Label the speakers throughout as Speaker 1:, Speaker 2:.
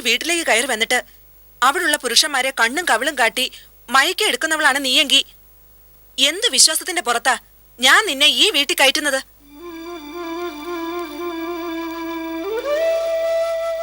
Speaker 1: ഒരു വീട്ടിലേക്ക് കയറി വന്നിട്ട് അവിടുള്ള പുരുഷന്മാരെ കണ്ണും കവിളും കാട്ടി മയക്കി എടുക്കുന്നവളാണ് നീയെങ്കി. എന്ത് വിശ്വാസത്തിന്റെ പുറത്താ ഞാൻ നിന്നെ ഈ വീട്ടിൽ കയറ്റുന്നത്?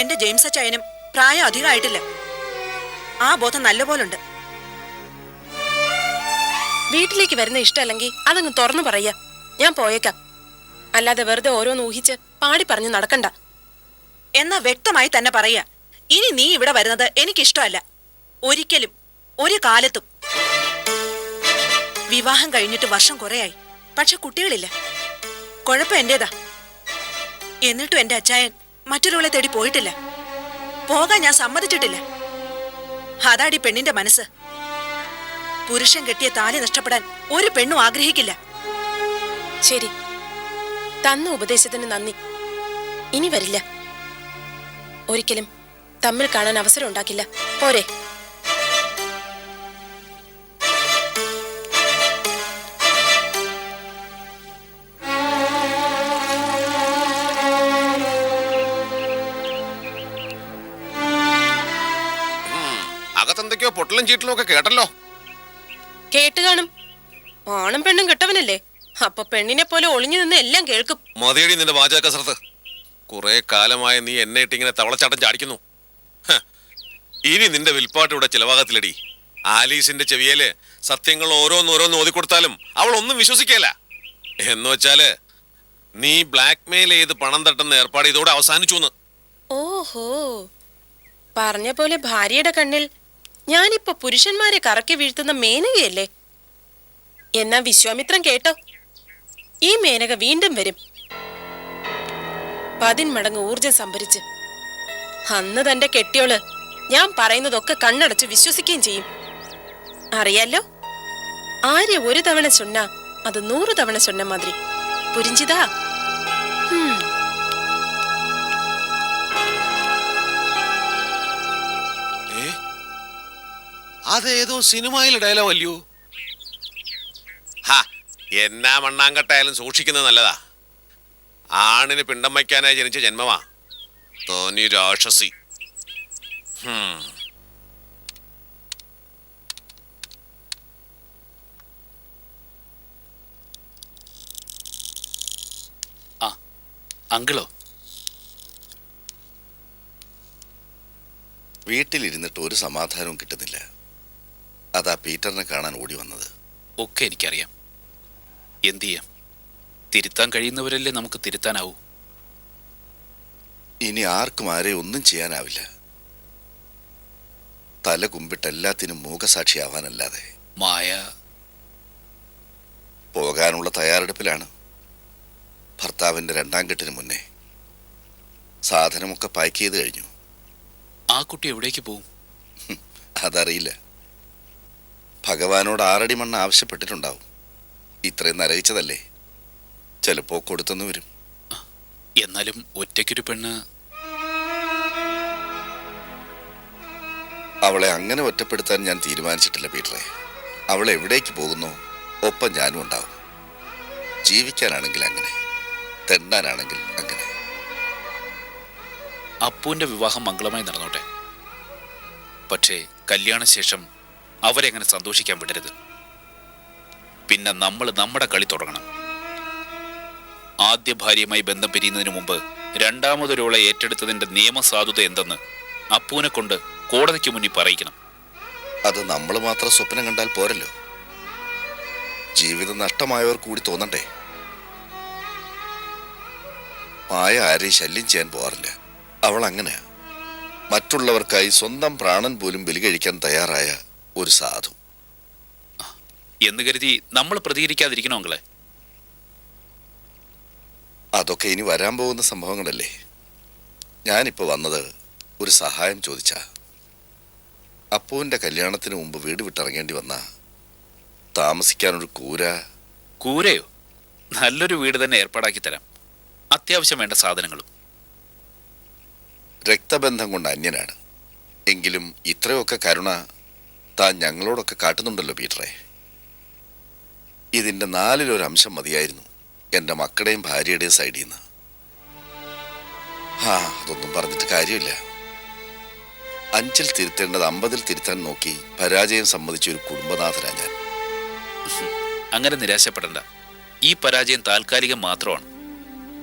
Speaker 1: എന്റെ ജെയിംസ് അച്ചായനും പ്രായം അധികമായിട്ടില്ല. ആ ബോധം നല്ലപോലുണ്ട്.
Speaker 2: വീട്ടിലേക്ക് വരുന്ന ഇഷ്ടമല്ലെങ്കിൽ അതങ്ങ് തുറന്നു പറയാ ഞാൻ പോയേക്കാം. അല്ലാതെ വെറുതെ ഓരോന്ന് ഊഹിച്ച് പാടി പറഞ്ഞു നടക്കണ്ട.
Speaker 1: എന്നാ വ്യക്തമായി തന്നെ പറയാ ഇനി നീ ഇവിടെ വരുന്നത് എനിക്കിഷ്ടമല്ല. ഒരിക്കലും ഒരു കാലത്തും. വിവാഹം കഴിഞ്ഞിട്ട് വർഷം കുറയായി. പക്ഷെ കുട്ടികളില്ല. കുഴപ്പം എന്റേതാ. എന്നിട്ടും എന്റെ അച്ചായൻ മറ്റൊരാളെ തേടി പോയിട്ടില്ല. പോകാൻ ഞാൻ സമ്മതിച്ചിട്ടില്ല. അതാടി പെണ്ണിന്റെ മനസ്സ്. പുരുഷൻ കെട്ടിയ താലി നഷ്ടപ്പെടാൻ ഒരു പെണ്ണും ആഗ്രഹിക്കില്ല.
Speaker 2: ശരി. തന്ന ഉപദേശത്തിന് നന്ദി. ഇനി വരില്ല. ഒരിക്കലും. തമ്മിൽ കാണാൻ അവസരം ഉണ്ടാക്കില്ല. പോരെ.
Speaker 3: അകത്തെന്തൊക്കെയോ പൊട്ടലും ചീട്ടലും ഒക്കെ കേട്ടല്ലോ.
Speaker 2: കേട്ട് കാണും. ആണും പെണ്ണും കെട്ടവനല്ലേ? അപ്പൊ പെണ്ണിനെ പോലെ ഒളിഞ്ഞു നിന്ന് എല്ലാം കേൾക്കും.
Speaker 3: മതിയടി നിന്റെ വാചക കസരത്ത്. കുറെ കാലമായി നീ എന്നെ ഇട്ടിങ്ങനെ തവളച്ചാട്ടം ചാടിക്കുന്നു. ഇനി നിന്റെ വിൽപ്പാട്ട് ഇവിടെ ചിലവാകത്തില്ലടി. ആലീസിന്റെ ചെവിയൽ സത്യങ്ങൾ ഓരോന്നോരോന്ന് ഓതിക്കൊടുത്താലും അവൾ ഒന്നും വിശ്വസിക്കല. എന്ന് വെച്ചാൽ നീ ബ്ലാക്ക് മെയിൽ ചെയ്ത് പണം തട്ടുന്ന ഏർപ്പാട് ഇതോടെ അവസാനിച്ചു
Speaker 2: ഓഹോ. പറഞ്ഞ പോലെ ഭാര്യയുടെ കണ്ണിൽ ഞാനിപ്പോ പുരുഷന്മാരെ കറക്കി വീഴ്ത്തുന്ന മേനകയല്ലേ? എന്നാ വിശ്വാമിത്രം കേട്ടോ. ഈ മേനക വീണ്ടും വരും. പതിന്മടങ്ങ് ഊർജം സംഭരിച്ച് അന്ന് തന്റെ കെട്ടിയോൾ ഞാൻ പറയുന്നതൊക്കെ കണ്ണടച്ച് വിശ്വസിക്കുകയും ചെയ്യും. അറിയാലോ? ആര്യ ഒരു തവണ ചൊന്ന അത് നൂറ് തവണ ചൊന്ന മാതിരി. പുരിഞ്ചിതാ.
Speaker 3: അതേതോ സിനിമയിലെ ഡയലോഗ് അല്ലയോ? എന്നാ മണ്ണാങ്കട്ടായാലും സൂക്ഷിക്കുന്നത് നല്ലതാ. ആണിന് പിണ്ടം വയ്ക്കാനായി ജനിച്ച ജന്മമാ. തോന്നി രാക്ഷസി.
Speaker 4: ആ അങ്കിളോ.
Speaker 5: വീട്ടിലിരുന്നിട്ട് ഒരു സമാധാനവും കിട്ടുന്നില്ല. അതാ പീറ്ററിനെ കാണാൻ ഓടി വന്നത്.
Speaker 4: ഒക്കെ എനിക്കറിയാം. എന്തു ചെയ്യാം? തിരുത്താൻ കഴിയുന്നവരല്ലേ നമുക്ക് തിരുത്താനാവൂ?
Speaker 5: ഇനി ആർക്കും ആരെയും ഒന്നും ചെയ്യാനാവില്ല. തല കുമ്പിട്ട് എല്ലാത്തിനും മൂകസാക്ഷിയാവാനല്ലാതെ
Speaker 4: മായ.
Speaker 5: പോകാനുള്ള തയ്യാറെടുപ്പിലാണ്. ഭർത്താവിന്റെ രണ്ടാം കെട്ടിന് മുന്നേ സാധനമൊക്കെ പാക്ക് ചെയ്ത് കഴിഞ്ഞു.
Speaker 4: ആ കുട്ടി എവിടേക്ക് പോവും?
Speaker 5: അതറിയില്ല. ഭഗവാനോട് ആറടി മണ്ണ് ആവശ്യപ്പെട്ടിട്ടുണ്ടാവും. ഇത്രയും നരയിച്ചതല്ലേ ചിലപ്പോ കൊടുത്തെന്ന് വരും.
Speaker 4: എന്നാലും ഒറ്റയ്ക്കൊരു പെണ്ണ്.
Speaker 5: അവളെ അങ്ങനെ ഒറ്റപ്പെടുത്താൻ ഞാൻ തീരുമാനിച്ചിട്ടില്ല പീറ്ററെ. അവൾ എവിടേക്ക് പോകുന്നു? ഒപ്പം ഞാനും ഉണ്ടാവും. ജീവിക്കാനാണെങ്കിൽ അങ്ങനെ തെണ്ടാനാണെങ്കിൽ അങ്ങനെ.
Speaker 4: അപ്പുവിന്റെ വിവാഹം മംഗളമായി നടന്നോട്ടെ. പക്ഷേ കല്യാണശേഷം അവരെ അങ്ങനെ സന്തോഷിക്കാൻ വിടരുത്. പിന്നെ നമ്മൾ നമ്മുടെ കളി തുടങ്ങണം. ആദ്യ ഭാര്യയുമായി ബന്ധം പിരിയുന്നതിന് മുമ്പ് രണ്ടാമതൊരോളെ ഏറ്റെടുത്തതിന്റെ നിയമസാധുത എന്തെന്ന് അപ്പൂനെ കൊണ്ട് കോടതിക്ക് മുന്നിൽ പറയിക്കണം.
Speaker 5: അത് നമ്മൾ മാത്രം സ്വപ്നം കണ്ടാൽ പോരല്ലോ. ജീവിതം നഷ്ടമായവർ കൂടി തോന്നണ്ടേ? മായ ആരെയും ശല്യം ചെയ്യാൻ പോകാറില്ല അവൾ അങ്ങനെയാ. മറ്റുള്ളവർക്കായി സ്വന്തം പ്രാണൻ പോലും ബലി കഴിക്കാൻ തയ്യാറായ ഒരു സാധു.
Speaker 4: എന്ന് കരുതി നമ്മൾ പ്രതികരിക്കാതിരിക്കണോ അങ്ങളെ
Speaker 5: അതൊക്കെ ഇനി വരാൻ പോകുന്ന സംഭവങ്ങളല്ലേ? ഞാനിപ്പോൾ വന്നത് ഒരു സഹായം ചോദിച്ചാ. അപ്പുവിന്റെ കല്യാണത്തിന് മുമ്പ് വീട് വിട്ടിറങ്ങേണ്ടി വന്ന. താമസിക്കാനൊരു കൂര.
Speaker 4: കൂരയോ? നല്ലൊരു വീട് തന്നെ ഏർപ്പാടാക്കി തരാം. അത്യാവശ്യം വേണ്ട സാധനങ്ങളും.
Speaker 5: രക്തബന്ധം കൊണ്ട് അന്യനാണ്. എങ്കിലും ഇത്രയൊക്കെ കരുണ താൻ ഞങ്ങളോടൊക്കെ കാട്ടുന്നുണ്ടല്ലോ പീറ്ററെ. ഇതിന്റെ നാലിലൊരംശം മതിയായിരുന്നു. എന്റെ മക്കളുടെയും ഭാര്യയുടെയും സൈഡിൽ നിന്ന് ആ അതൊന്നും പറഞ്ഞിട്ട് കാര്യമില്ല. അഞ്ചിൽ തിരുത്തേണ്ടത് അമ്പതിൽ തിരുത്താൻ നോക്കി പരാജയം സമ്മതിച്ച ഒരു കുടുംബനാഥനാ ഞാൻ.
Speaker 4: അങ്ങനെ നിരാശപ്പെടണ്ട. ഈ പരാജയം താൽക്കാലികം മാത്രമാണ്.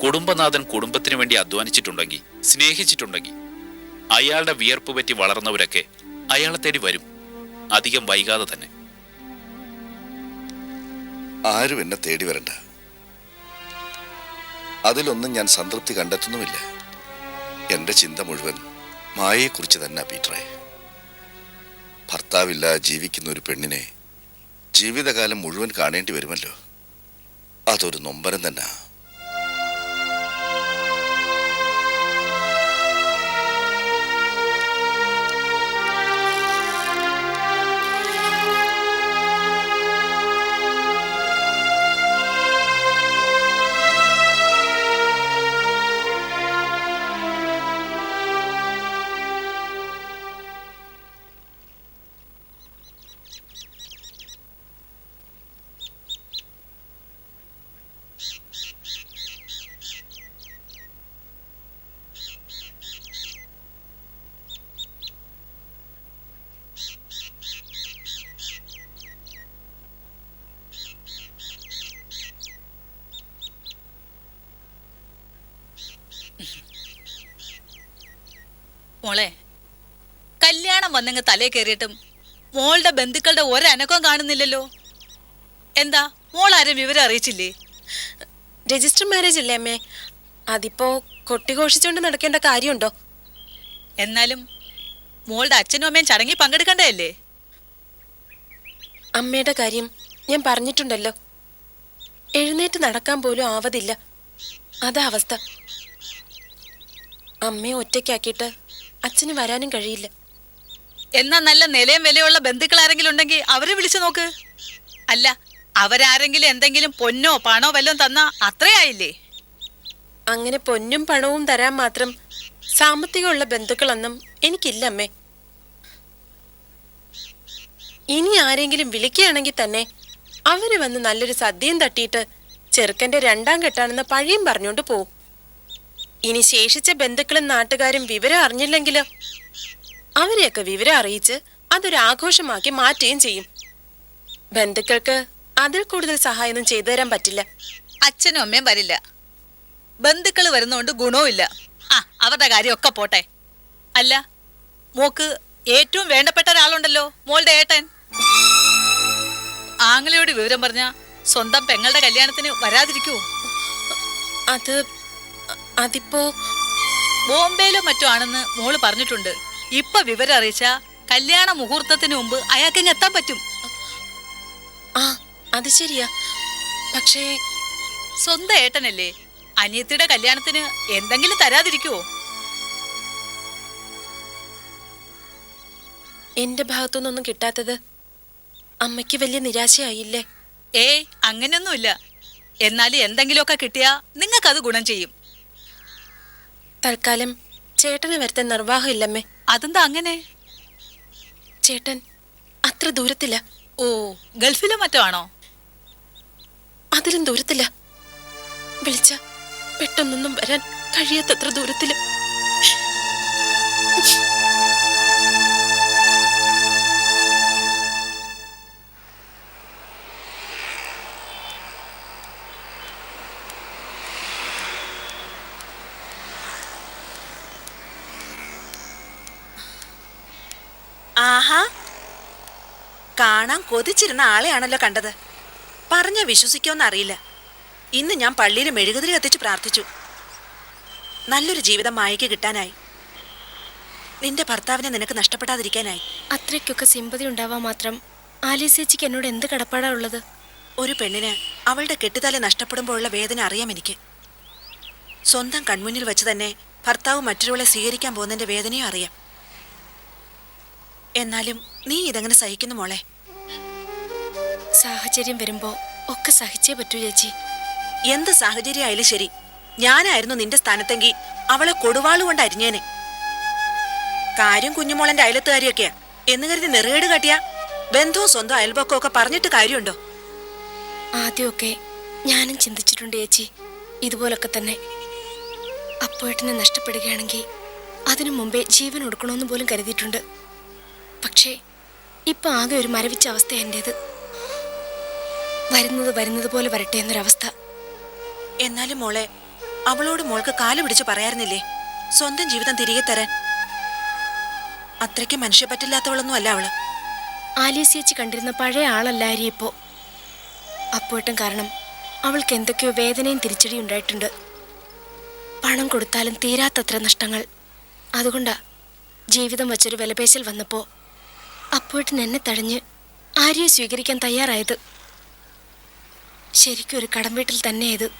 Speaker 4: കുടുംബനാഥൻ കുടുംബത്തിന് വേണ്ടി അധ്വാനിച്ചിട്ടുണ്ടെങ്കിൽ സ്നേഹിച്ചിട്ടുണ്ടെങ്കിൽ അയാളുടെ വിയർപ്പ് പറ്റി വളർന്നവരൊക്കെ അയാളെ തേടി വരും. അധികം വൈകാതെ തന്നെ.
Speaker 5: ആരും എന്നെ തേടി വരണ്ട. അതിലൊന്നും ഞാൻ സംതൃപ്തി കണ്ടെത്തുന്നുമില്ല. എന്റെ ചിന്ത മുഴുവൻ മായയെക്കുറിച്ച് തന്നെ പീറ്ററെ. ഭർത്താവില്ല ജീവിക്കുന്ന ഒരു പെണ്ണിനെ ജീവിതകാലം മുഴുവൻ കാണേണ്ടി വരുമല്ലോ. അതൊരു നൊമ്പരം തന്നെ.
Speaker 6: മോളെ. കല്യാണം വന്നങ്ങ് തലേ കയറിയിട്ടും മോളുടെ ബന്ധുക്കളുടെ ഒരനക്കവും കാണുന്നില്ലല്ലോ. എന്താ? മോൾ ആരും വിവരം അറിയിച്ചില്ലേ?
Speaker 2: രജിസ്റ്റർ മാരേജ് അല്ലേ അമ്മേ? അതിപ്പോ കൊട്ടിഘോഷിച്ചുകൊണ്ട് നടക്കേണ്ട കാര്യമുണ്ടോ?
Speaker 6: എന്നാലും മോളുടെ അച്ഛനും അമ്മയും ചടങ്ങിൽ പങ്കെടുക്കണ്ടല്ലേ
Speaker 2: അമ്മയുടെ കാര്യം ഞാൻ പറഞ്ഞിട്ടുണ്ടല്ലോ. എഴുന്നേറ്റ് നടക്കാൻ പോലും ആവതില്ല. അതാ അവസ്ഥ. അമ്മയെ ഒറ്റയ്ക്കാക്കിയിട്ട് അച്ഛന് വരാനും കഴിയില്ല.
Speaker 6: എന്നാ നല്ല നിലയും വിലയുള്ള ബന്ധുക്കൾ ആരെങ്കിലും ഉണ്ടെങ്കിൽ അവരെ വിളിച്ചു നോക്ക്. അല്ല അവരാരെങ്കിലും എന്തെങ്കിലും പൊന്നോ പണോ വല്ലതും തന്നാ അത്രയായില്ലേ?
Speaker 2: അങ്ങനെ പൊന്നും പണവും തരാൻ മാത്രം സാമ്പത്തികമുള്ള ബന്ധുക്കളൊന്നും എനിക്കില്ല അമ്മേ. ഇനി ആരെങ്കിലും വിളിക്കുകയാണെങ്കിൽ തന്നെ അവർ വന്ന് നല്ലൊരു സദ്യയും തട്ടിയിട്ട് ചെറുക്കന്റെ രണ്ടാം കെട്ടാണെന്ന് പഴിയും പറഞ്ഞുകൊണ്ട് പോവും. ഇനി ശേഷിച്ച ബന്ധുക്കളും നാട്ടുകാരും വിവരം അറിഞ്ഞില്ലെങ്കിലോ? അവരെയൊക്കെ വിവരം അറിയിച്ച് അതൊരു ആഘോഷമാക്കി മാറ്റുകയും ചെയ്യും. ബന്ധുക്കൾക്ക് അതിൽ കൂടുതൽ സഹായമൊന്നും ചെയ്തു തരാൻ പറ്റില്ല.
Speaker 6: അച്ഛനും അമ്മയും വരില്ല. ബന്ധുക്കൾ വരുന്നോണ്ട് ഗുണവുമില്ല. ആ അവരുടെ കാര്യമൊക്കെ പോട്ടെ. അല്ല മോക്ക് ഏറ്റവും വേണ്ടപ്പെട്ട ഒരാളുണ്ടല്ലോ മോളുടെ ഏട്ടൻ. ആങ്ങളയോട് വിവരം പറഞ്ഞ സ്വന്തം പെങ്ങളുടെ കല്യാണത്തിന് വരാതിരിക്കൂ
Speaker 2: അത് അതിപ്പോ
Speaker 6: ബോംബെയിലോ മറ്റോ ആണെന്ന് മോൾ പറഞ്ഞിട്ടുണ്ട്. ഇപ്പൊ വിവരം അറിയിച്ച കല്യാണ മുഹൂർത്തത്തിന് മുമ്പ് അയാൾക്ക് ഇങ്ങ് എത്താൻ പറ്റും.
Speaker 2: ആ അത് ശരിയാ. പക്ഷേ
Speaker 6: സ്വന്തം ഏട്ടനല്ലേ? അനിയത്തിയുടെ കല്യാണത്തിന് എന്തെങ്കിലും തരാതിരിക്കുവോ?
Speaker 2: എന്റെ ഭാഗത്തുനിന്നൊന്നും കിട്ടാത്തത് അമ്മയ്ക്ക് വലിയ നിരാശയായില്ലേ?
Speaker 6: ഏയ് അങ്ങനെയൊന്നുമില്ല. എന്നാലും എന്തെങ്കിലുമൊക്കെ കിട്ടിയാ നിങ്ങൾക്കത് ഗുണം ചെയ്യും.
Speaker 2: തൽക്കാലം ചേട്ടനെ വരുത്താൻ നിർവാഹം ഇല്ലമ്മേ
Speaker 6: അതെന്താ അങ്ങനെ?
Speaker 2: ചേട്ടൻ അത്ര ദൂരത്തില്ല.
Speaker 6: ഓ ഗൾഫിലോ മറ്റോ ആണോ?
Speaker 2: അതിലും ദൂരത്തില്ല. വിളിച്ച പെട്ടെന്നൊന്നും വരാൻ കഴിയാത്തത്ര
Speaker 1: ദൂരത്തിൽ. കാണാൻ കൊതിച്ചിരുന്ന ആളെയാണല്ലോ കണ്ടത്. പറഞ്ഞ വിശ്വസിക്കുമെന്ന് അറിയില്ല. ഇന്ന് ഞാൻ പള്ളിയിൽ മെഴുകുതിരി കത്തിച്ച് പ്രാർത്ഥിച്ചു. നല്ലൊരു ജീവിതം മായയ്ക്ക് കിട്ടാനായി. നിന്റെ ഭർത്താവിനെ നിനക്ക് നഷ്ടപ്പെടാതിരിക്കാനായി.
Speaker 7: അത്രയ്ക്കൊക്കെ സിമ്പതി ഉണ്ടാവാൻ മാത്രം ആലീസേച്ചിക്ക് എന്നോട് എന്ത് കടപ്പാടാണുള്ളത്
Speaker 1: ഒരു പെണ്ണിന് അവളുടെ കെട്ടിത്തല നഷ്ടപ്പെടുമ്പോഴുള്ള വേദന അറിയാം എനിക്ക്. സ്വന്തം കൺമുന്നിൽ വെച്ച് തന്നെ ഭർത്താവ് മറ്റൊരാളെ സ്വീകരിക്കാൻ പോകുന്നതിന്റെ വേദനയും അറിയാം. എന്നാലും നീ ഇതെങ്ങനെ സഹിക്കുന്നു മോളെ?
Speaker 7: സാഹചര്യം വരുമ്പോ ഒക്കെ സഹിച്ചേ പറ്റൂ ചേച്ചി.
Speaker 1: എന്ത് സാഹചര്യം സാഹചര്യമായാലും ശരി. ഞാനായിരുന്നു നിന്റെ സ്ഥാനത്തെങ്കിൽ അവളെ കൊടുവാളുകൊണ്ട് അരിഞ്ഞേനെ. കാര്യം കുഞ്ഞുമോളന്റെ അയലത്തുകാരിയൊക്കെയാ. എന്ന് കരുതി നെറുകേട് കാട്ടിയ ബന്ധവും സ്വന്തം അയൽപക്കവും ഒക്കെ പറഞ്ഞിട്ട് കാര്യമുണ്ടോ?
Speaker 7: ആദ്യമൊക്കെ ഞാനും ചിന്തിച്ചിട്ടുണ്ട് ചേച്ചി. ഇതുപോലൊക്കെ തന്നെ. അപ്പോയിട്ടിനെ നഷ്ടപ്പെടുകയാണെങ്കിൽ അതിനു മുമ്പേ ജീവൻ ഒടുക്കണമെന്ന് പോലും കരുതിയിട്ടുണ്ട്. പക്ഷേ ഇപ്പൊ ആകെ ഒരു മരവിച്ച അവസ്ഥ എന്റേത് വരുന്നത് വരുന്നത് പോലെ വരട്ടെ എന്നൊരവസ്ഥ.
Speaker 1: എന്നാലും മോളെ അവളോട് മോൾക്ക് കാൽ പിടിച്ച് പറയാറുന്നില്ലേ? സ്വന്തം ജീവിതം തിരികെ തരാൻ. അത്രയ്ക്ക് മനുഷ്യ പറ്റില്ലാത്തവളൊന്നും അല്ല അവൾ.
Speaker 7: ആലീസിയച്ച് കണ്ടിരുന്ന പഴയ ആളല്ലാരി ഇപ്പോ. അപ്പോട്ടും കാരണം അവൾക്ക് എന്തൊക്കെയോ വേദനയും തിരിച്ചടി ഉണ്ടായിട്ടുണ്ട്. പണം കൊടുത്താലും തീരാത്തത്ര നഷ്ടങ്ങൾ. അതുകൊണ്ടാ ജീവിതം വച്ചൊരു വിലപേശൽ വന്നപ്പോ അപ്പോട്ടിന് എന്നെ തഴഞ്ഞ് ആര്യയെ സ്വീകരിക്കാൻ തയ്യാറായത്. ശരിക്കും ഒരു കടം വീട്ടിൽ തന്നെ ഇത്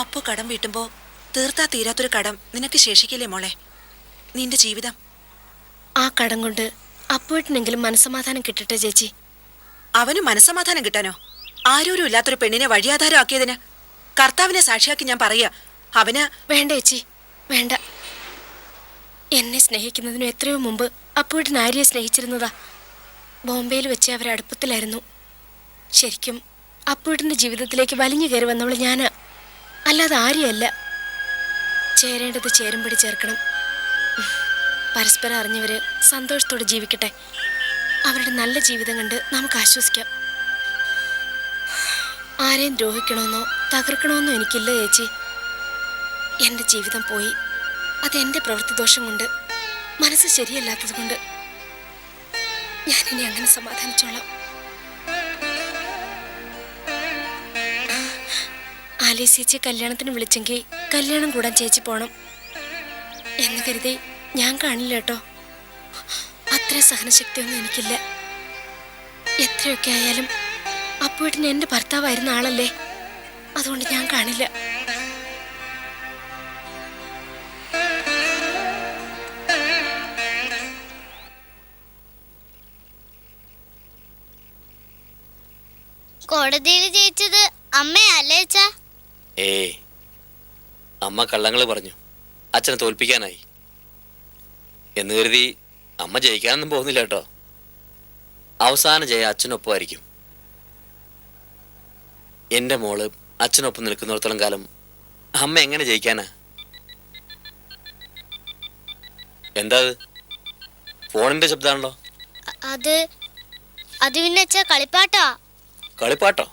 Speaker 1: അപ്പോ കടം വീട്ടുമ്പോ തീർത്താ തീരാത്തൊരു കടം നിനക്ക് ശേഷിക്കില്ലേ മോളെ? നിന്റെ ജീവിതം.
Speaker 7: ആ കടം കൊണ്ട് അപ്പോഴത്തിനെങ്കിലും മനസ്സമാധാനം കിട്ടട്ടെ ചേച്ചി.
Speaker 1: അവന് മനസ്സമാധാനം കിട്ടാനോ? ആരോരും ഇല്ലാത്തൊരു പെണ്ണിനെ വഴിയാധാരം ആക്കിയതിന് കർത്താവിനെ സാക്ഷിയാക്കി ഞാൻ പറയാ അവന്
Speaker 7: വേണ്ട ചേച്ചി. വേണ്ട. എന്നെ സ്നേഹിക്കുന്നതിനും എത്രയോ മുമ്പ് അപ്പോഴത്തിന് ആര്യെ സ്നേഹിച്ചിരുന്നതാ. ബോംബെയിൽ വെച്ച് അവർ അടുപ്പത്തിലായിരുന്നു. ശരിക്കും അപ്പൂട്ടിന്റെ ജീവിതത്തിലേക്ക് വലിഞ്ഞു കയറി വന്നവൾ ഞാനാ അല്ലാതെ ആരെയല്ല ചേരേണ്ടത് ചേരുംപടി ചേർക്കണം. പരസ്പരം അറിഞ്ഞവര് സന്തോഷത്തോടെ ജീവിക്കട്ടെ. അവരുടെ നല്ല ജീവിതം കണ്ട് നമുക്ക് ആശ്വസിക്കാം. ആരെയും ദ്രോഹിക്കണമെന്നോ തകർക്കണമെന്നോ എനിക്കില്ല ചേച്ചി. എന്റെ ജീവിതം പോയി. അത് എന്റെ പ്രവൃത്തി ദോഷം കൊണ്ട് മനസ്സ് ശരിയല്ലാത്തത് കൊണ്ട്. ഞാനിനി അങ്ങനെ സമാധാനിച്ചോളാം. ആലി ചേച്ചി കല്യാണത്തിന് വിളിച്ചെങ്കിൽ കല്യാണം കൂടാൻ ചേച്ചി പോണം. എന്ന് കരുതി ഞാൻ കാണില്ല കേട്ടോ. അത്ര സഹനശക്തിയൊന്നും എനിക്കില്ല. എത്രയൊക്കെ ആയാലും അപ്പുവേട്ടിന് എന്റെ ഭർത്താവായിരുന്ന ആളല്ലേ? അതുകൊണ്ട് ഞാൻ കാണില്ല.
Speaker 8: കോടതിയിൽ ജയിച്ചത് അമ്മയല്ലേ അച്ഛാ?
Speaker 9: ഏ അമ്മ കള്ളങ്ങൾ പറഞ്ഞു. അച്ഛനെ തോൽപ്പിക്കാനായി. എന്ന് കരുതി അമ്മ ജയിക്കാനൊന്നും പോകുന്നില്ല കേട്ടോ. അവസാന ജയ അച്ഛനൊപ്പമായിരിക്കും. എന്റെ മോൾ അച്ഛനൊപ്പം നിൽക്കുന്നിടത്തോളം കാലം അമ്മ എങ്ങനെ ജയിക്കാനാ? എന്താ ഫോണിന്റെ ശബ്ദമാണല്ലോ.
Speaker 8: അത് അത് പിന്നെ കളിപ്പാട്ടാ.
Speaker 9: കളിപ്പാട്ടോ.